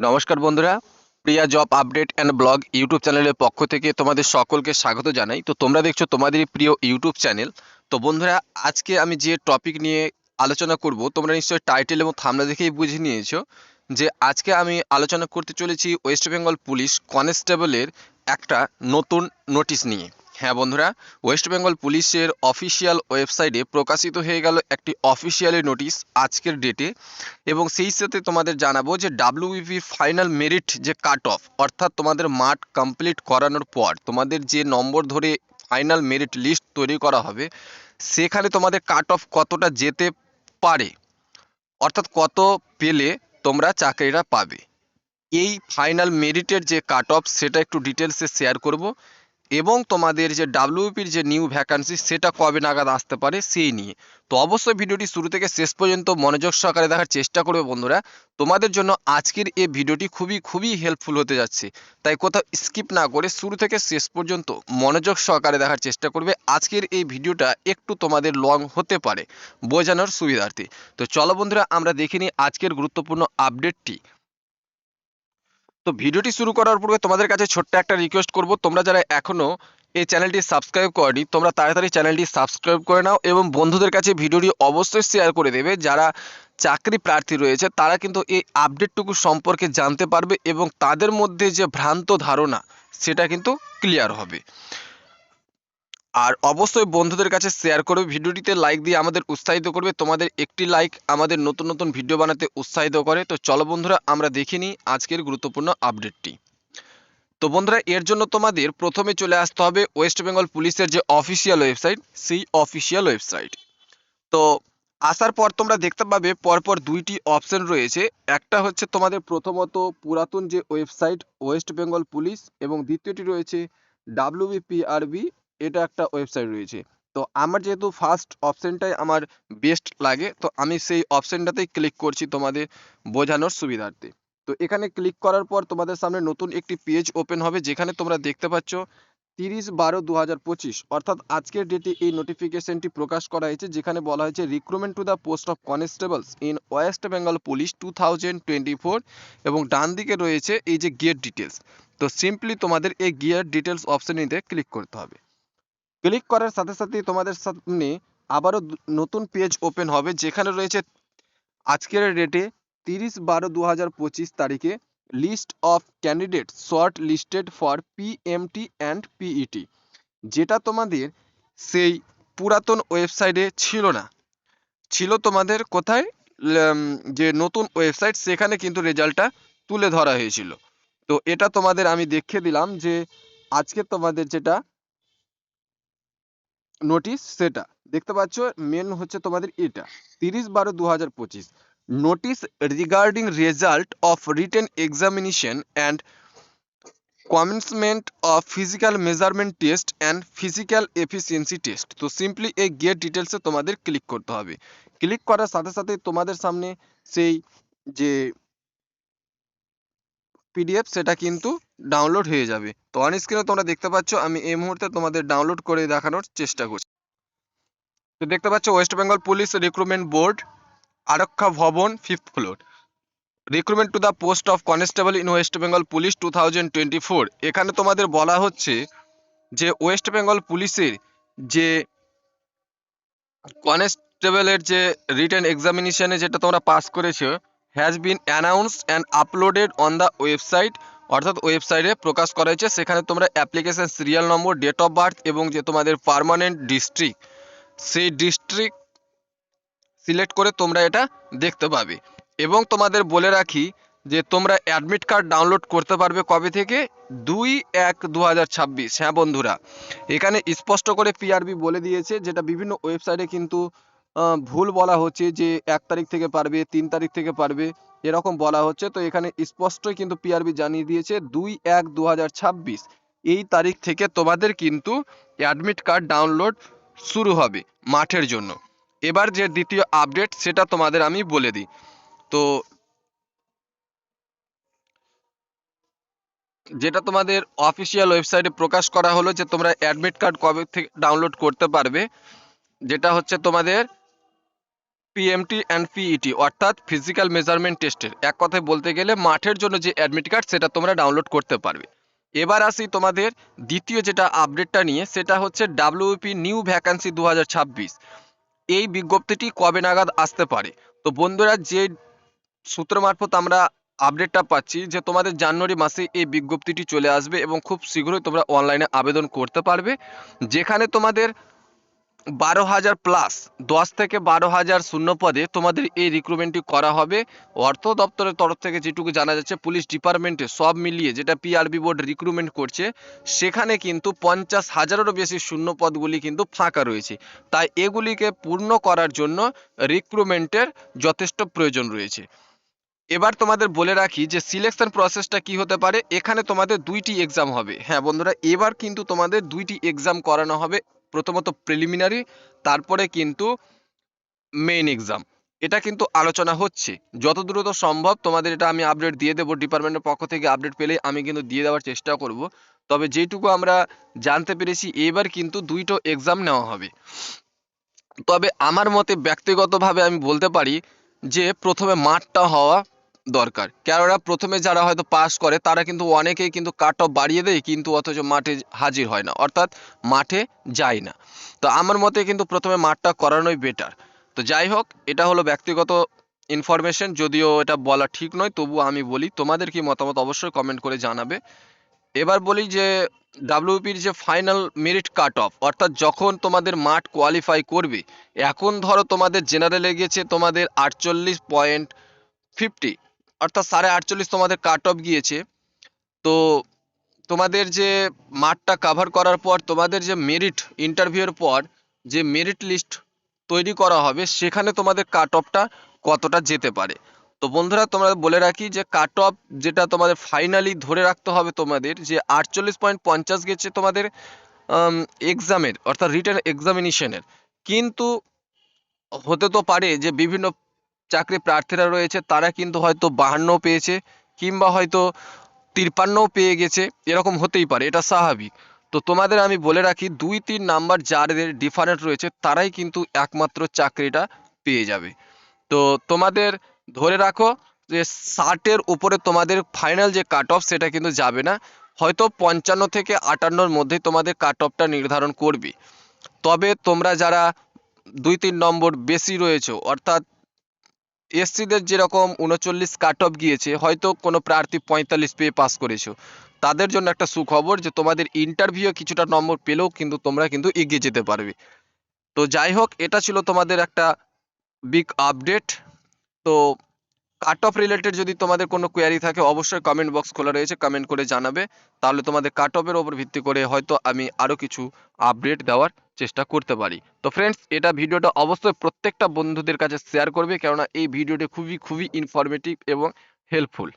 নমস্কার বন্ধুরা, Priya job update and blog YouTube চ্যানেলের পক্ষ থেকে তোমাদের সকলকে স্বাগত জানাই। তো তোমরা দেখছ তোমাদেরই প্রিয় ইউটিউব চ্যানেল। তো বন্ধুরা, আজকে আমি যে টপিক নিয়ে আলোচনা করব, তোমরা নিশ্চয়ই টাইটেল এবং থামলা দেখেই বুঝে নিয়েছো যে আজকে আমি আলোচনা করতে চলেছি ওয়েস্ট বেঙ্গল পুলিশ কনস্টেবলের একটা নতুন নোটিশ নিয়ে। হ্যাঁ বন্ধুরা ওয়েস্ট বেঙ্গল পুলিশের অফিসিয়াল ওয়েবসাইটে প্রকাশিত হয়ে গেল একটি অফিসিয়ালি নোটিশ আজকের ডেটে এবং সেই সাথে তোমাদের জানাব যে ডাব্লিউবিপির ফাইনাল মেরিট যে কাট অফ অর্থাৎ তোমাদের মাঠ কমপ্লিট করানোর পর তোমাদের যে নম্বর ধরে ফাইনাল মেরিট লিস্ট তৈরি করা হবে, সেখানে তোমাদের কাট অফ কতটা যেতে পারে, অর্থাৎ কত পেলে তোমরা চাকরিটা পাবে। এই ফাইনাল মেরিটের যে কাট অফ সেটা একটু ডিটেলসে শেয়ার করব। এবং তোমাদের যে ডাব্লিউপির যে নিউ ভ্যাকান্সি সেটা কবে নাগাদ আসতে পারে সেই নিয়ে। তো অবশ্যই ভিডিওটি শুরু থেকে শেষ পর্যন্ত মনোযোগ সহকারে দেখার চেষ্টা করবে বন্ধুরা। তোমাদের জন্য আজকের এই ভিডিওটি খুবই খুবই হেল্পফুল হতে যাচ্ছে। তাই কোথাও স্কিপ না করে শুরু থেকে শেষ পর্যন্ত মনোযোগ সহকারে দেখার চেষ্টা করবে। আজকের এই ভিডিওটা একটু তোমাদের লং হতে পারে, বোঝানোর সুবিধার্থে। তো চলো বন্ধুরা, আমরা দেখে নিই আজকের গুরুত্বপূর্ণ আপডেটটি তো ভিডিওটি শুরু করার পূর্বে তোমাদের কাছে ছোট্ট একটা রিকোয়েস্ট করব। তোমরা যারা এখনও এই চ্যানেলটি সাবস্ক্রাইব করনি, তোমরা তাড়াতাড়ি চ্যানেলটি সাবস্ক্রাইব করে নাও এবং বন্ধুদের কাছে ভিডিওটি অবশ্যই শেয়ার করে দেবে। যারা চাকরি প্রার্থী রয়েছে, তারা কিন্তু এই আপডেটটুকু সম্পর্কে জানতে পারবে এবং তাদের মধ্যে যে ভ্রান্ত ধারণা, সেটা কিন্তু ক্লিয়ার হবে। আর অবশ্যই বন্ধুদের কাছে শেয়ার করবে। ভিডিওটিতে লাইক দিয়ে আমাদের উৎসাহিত করবে। তোমাদের একটি লাইক আমাদের নতুন নতুন ভিডিও বানাতে উৎসাহিত করে। তো চলো বন্ধুরা, আমরা দেখে নিই আজকের গুরুত্বপূর্ণ আপডেটটি তো বন্ধুরা, এর জন্য তোমাদের প্রথমে চলে আসতে হবে ওয়েস্ট বেঙ্গল পুলিশের যে অফিসিয়াল ওয়েবসাইট সেই অফিসিয়াল ওয়েবসাইট তো আসার পর তোমরা দেখতে পাবে পরপর দুইটি অপশন রয়েছে। একটা হচ্ছে তোমাদের প্রথমত পুরাতন যে ওয়েবসাইট ওয়েস্ট বেঙ্গল পুলিশ এবং দ্বিতীয়টি রয়েছে ডাব্লিউবিপিআরবি এটা একটা ওয়েবসাইট রয়েছে। তো আমার যেহেতু ফার্স্ট অপশনটাই আমার বেস্ট লাগে, তো আমি সেই অপশনটাতেই ক্লিক করছি তোমাদের বোঝানোর সুবিধার্থে। তো এখানে ক্লিক করার পর তোমাদের সামনে নতুন একটি পেজ ওপেন হবে, যেখানে তোমরা দেখতে পাচ্ছ তিরিশ বারো দু হাজার পঁচিশ। অর্থাৎ আজকের ডেটে এই নোটিফিকেশনটি প্রকাশ করা হয়েছে, যেখানে বলা হয়েছে recruitment to the post of constables in West Bengal police two thousand twenty four এবং ডান দিকে রয়েছে, এই যে গিয়ার ডিটেলস তো সিম্পলি তোমাদের এই গিয়ার ডিটেলস অপশনটিতে ক্লিক করতে হবে। ক্লিক করার সাথে সাথে তোমাদের সামনে আবারও নতুন পেজ ওপেন হবে, যেখানে রয়েছে আজকের ডেটে তিরিশ বারো দু তারিখে list of candidate shortlisted for PMT and PET যেটা তোমাদের সেই পুরাতন ওয়েবসাইটে ছিল না। ছিল তোমাদের কোথায়? যে নতুন ওয়েবসাইট, সেখানে কিন্তু রেজাল্টটা তুলে ধরা হয়েছিল। তো এটা তোমাদের আমি দেখিয়ে দিলাম যে আজকে তোমাদের যেটা নোটিশ সেটা। দেখতে পাচ্ছ মেন হচ্ছে তোমাদের এটা। তিরিশ বারো দু হাজার পঁচিশ। Notice regarding result of written examination and commencement of physical measurement test and physical efficiency test তো সিম্পলি এই গেট ডিটেলসে তোমাদের ক্লিক করতে হবে। ক্লিক করার সাথে সাথে তোমাদের সামনে সেই যে পিডিএফ সেটা কিন্তু ডাউনলোড হয়ে যাবে। তো অন স্ক্রিনে তোমরা দেখতে পাচ্ছ, আমি এই মুহূর্তে তোমাদের ডাউনলোড করে দেখানোর চেষ্টা করছি। তো দেখতে পাচ্ছ West Bengal police recruitment board Araksha Bhavan fifth floor recruitment to the post of constable in West Bengal police two thousand twenty four এখানে তোমাদের বলা হচ্ছে যে ওয়েস্ট বেঙ্গল পুলিশের যে কনস্টেবলের যে রিটেন এক্সামিনেশনে যেটা তোমরা পাস করেছ has been announced and uploaded on the website অর্থাৎ ওয়েবসাইটে প্রকাশ করা হয়েছে। সেখানে তোমরা application serial number date of birth এবং যে তোমাদের পার্মানেন্ট ডিস্ট্রিক্ট সেই ডিস্ট্রিক্ট সিলেক্ট করে তোমরা এটা দেখতে পাবে। এবং তোমাদের বলে রাখি যে তোমরা অ্যাডমিট কার্ড ডাউনলোড করতে পারবে কবে থেকে? দুই এক দু হাজার হ্যাঁ বন্ধুরা, এখানে স্পষ্ট করে পিআরবি বলে দিয়েছে, যেটা বিভিন্ন ওয়েবসাইটে কিন্তু ভুল বলা হচ্ছে যে এক তারিখ থেকে পারবে, তিন তারিখ থেকে পারবে, এরকম বলা হচ্ছে। তো এখানে স্পষ্টই কিন্তু পিআরবি জানিয়ে দিয়েছে, দুই এক দু এই তারিখ থেকে তোমাদের কিন্তু অ্যাডমিট কার্ড ডাউনলোড শুরু হবে মাঠের জন্য। এবার যে দ্বিতীয় আপডেট সেটা তোমাদের আমি বলে দিই। তো যেটা তোমাদের অফিসিয়াল ওয়েবসাইটে প্রকাশ করা হলো যে তোমরা অ্যাডমিট কার্ড কবে থেকে ডাউনলোড করতে পারবে, যেটা হচ্ছে তোমাদের পিএমটি অ্যান্ড পিইটি অর্থাৎ ফিজিক্যাল মেজারমেন্ট টেস্টের এক কথায় বলতে গেলে মাঠের জন্য যে অ্যাডমিট কার্ড সেটা তোমরা ডাউনলোড করতে পারবে। এবার আসি তোমাদের দ্বিতীয় যেটা আপডেটটা নিয়ে, সেটা হচ্ছে ডাব্লিউপি নিউ ভ্যাকান্সি দু এই বিজ্ঞপ্তিটি কবে নাগাদ আসতে পারে? তো বন্ধুরা, যে সূত্র মারফত আমরা আপডেটটা পাচ্ছি, যে তোমাদের জানুয়ারি মাসে এই বিজ্ঞপ্তিটি চলে আসবে এবং খুব শীঘ্রই তোমরা অনলাইনে আবেদন করতে পারবে। যেখানে তোমাদের বারো হাজার প্লাস দশ থেকে বারো হাজার শূন্য পদে তোমাদের এই রিক্রুটমেন্টটি করা হবে। অর্থ দপ্তরের তরফ থেকে যেটুকু জানা যাচ্ছে পুলিশ ডিপার্টমেন্টে সব মিলিয়ে যেটা পিআরবি বোর্ড রিক্রুটমেন্ট করছে, সেখানে কিন্তু পঞ্চাশ হাজারেরও বেশি শূন্য পদগুলি কিন্তু ফাঁকা রয়েছে। তাই এগুলিকে পূর্ণ করার জন্য রিক্রুটমেন্টের যথেষ্ট প্রয়োজন রয়েছে। এবার তোমাদের বলে রাখি যে সিলেকশন প্রসেসটা কি হতে পারে, এখানে তোমাদের দুইটি এক্সাম হবে। হ্যাঁ বন্ধুরা, এবার কিন্তু তোমাদের দুইটি এক্সাম করানো হবে। প্রথমত প্রিলিমিনারি তারপরে কিন্তু মেইন এক্সাম এটা কিন্তু আলোচনা হচ্ছে। যত দ্রুত সম্ভব তোমাদের এটা আমি আপডেট দিয়ে দেবো ডিপার্টমেন্টের পক্ষ থেকে আপডেট পেলে আমি কিন্তু দিয়ে দেওয়ার চেষ্টা করব। তবে যেটুকু আমরা জানতে পেরেছি, এবার কিন্তু দুইটো এক্সাম নেওয়া হবে। তবে আমার মতে ব্যক্তিগতভাবে আমি বলতে পারি যে, প্রথমে মাঠটা হওয়া দরকার। কেননা প্রথমে যারা হয়তো পাস করে, তারা কিন্তু অনেকেই কিন্তু কাট অফ বাড়িয়ে দেয়, কিন্তু অথচ মাঠে হাজির হয় না। অর্থাৎ মাঠে যায় না। তো আমার মতে কিন্তু প্রথমে মাঠটা করানোই বেটার তো যাই হোক, এটা হলো ব্যক্তিগত ইনফরমেশন যদিও এটা বলা ঠিক নয়, তবু আমি বলি, তোমাদের কি মতামত অবশ্যই কমেন্ট করে জানাবে। এবার বলি যে ডাব্লিউপির যে ফাইনাল মেরিট কাট অফ অর্থাৎ যখন তোমাদের মাঠ কোয়ালিফাই করবে, এখন ধরো তোমাদের জেনারেলে গেছে তোমাদের আটচল্লিশ পয়েন্ট ফিফটি অর্থাৎ সাড়ে আটচল্লিশ তোমাদের কাট অফ গিয়েছে। তো তোমাদের যে মাঠটা কাভার করার পর, তোমাদের যে মেরিট ইন্টারভিউয়ের পর যে মেরিট লিস্ট তৈরি করা হবে, সেখানে তোমাদের কাট অফটা কতটা যেতে পারে? তো বন্ধুরা, তোমরা বলে রাখি যে কাট অফ যেটা তোমাদের ফাইনালি ধরে রাখতে হবে তোমাদের, যে আটচল্লিশ পয়েন্ট পঞ্চাশ গেছে তোমাদের এক্সামের অর্থাৎ রিটেন এক্সামিনেশনের কিন্তু হতে তো পারে যে বিভিন্ন চাকরি প্রার্থীরা রয়েছে, তারা কিন্তু হয়তো বাহান্নও পেয়েছে কিংবা হয়তো তিপ্পান্নও পেয়ে গেছে, এরকম হতেই পারে, এটা স্বাভাবিক। তো তোমাদের আমি বলে রাখি, দুই তিন নাম্বার যাদের ডিফারেন্ট রয়েছে, তারাই কিন্তু একমাত্র চাকরিটা পেয়ে যাবে। তো তোমাদের ধরে রাখো যে ষাটের উপরে তোমাদের ফাইনাল যে কাট অফ সেটা কিন্তু যাবে না। হয়তো পঞ্চান্ন থেকে আটান্নর মধ্যে তোমাদের কাট অফটা নির্ধারণ করবে। তবে তোমরা যারা দুই তিন নম্বর বেশি রয়েছে, অর্থাৎ এসসিদের যেরকম উনচল্লিশ কাট অফ গিয়েছে, হয়তো কোনো প্রার্থী পঁয়তাল্লিশ পেয়ে পাস করেছ। তাদের জন্য একটা সুখবর যে, তোমাদের ইন্টারভিউ কিছুটা নম্বর পেলেও কিন্তু তোমরা কিন্তু এগিয়ে যেতে পারবে। তো যাই হোক, এটা ছিল তোমাদের একটা বিগ আপডেট তো কাট অফ রিলেটেড যদি তোমাদের কোনো কোয়ারি থাকে, অবশ্যই কমেন্ট বক্স খোলা রয়েছে কমেন্ট করে জানাবে। তাহলে তোমাদের কাট অফের ওপর ভিত্তি করে হয়তো আমি আরও কিছু আপডেট দেওয়ার চেষ্টা করতে পারি। তো ফ্রেন্ডস এটা ভিডিওটা অবশ্যই প্রত্যেকটা বন্ধুদের কাছে শেয়ার করবে, কেননা এই ভিডিওটি খুবই খুবই ইনফরমেটিভ এবং হেল্পফুল